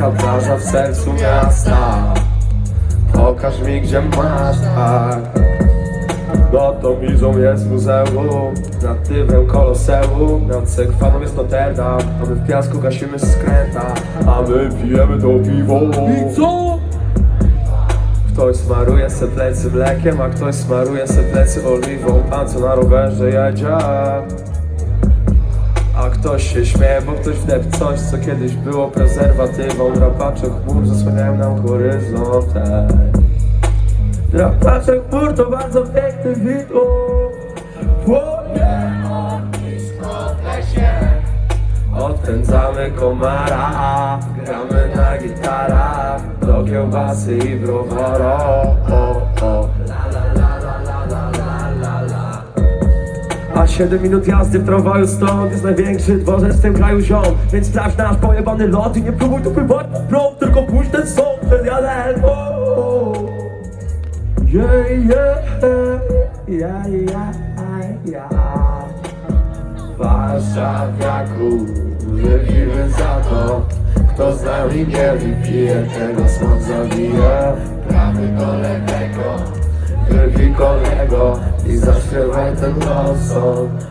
taka plaża w sercu miasta. Pokaż mi gdzie masz tak. No to widzą jest muzeum Nad Tywem Koloseum. Nad Sekwaną jest Notre Dame A my w piasku gasimy skręta A my pijemy to piwo. I co? Ktoś smaruje se plecy mlekiem A ktoś smaruje se plecy oliwą. Pan co na rowerze jedzie? Ktoś się śmieje, bo ktoś wdep coś, co kiedyś było prezerwatywą. Drapacze chmur zasłaniają nam horyzont ej. Drapacze chmur to bardzo piękny widok. Płonie Odpędzamy komara Gramy na gitarach Do kiełbasy i browaru A 7 minut jazdy w tramwaju stąd Jest największy dworzec w tym kraju ziom. Więc sprawdź nasz pojebany lot I nie próbuj tu pływać prąd Tylko puść ten sąd przed jadę Yeah, yeah, yeah, yeah, yeah. Warszawiaku, wypijmy za to. Kto z nami nie wypije, tego smog do kolego I zaśpiewaj ten rozsąd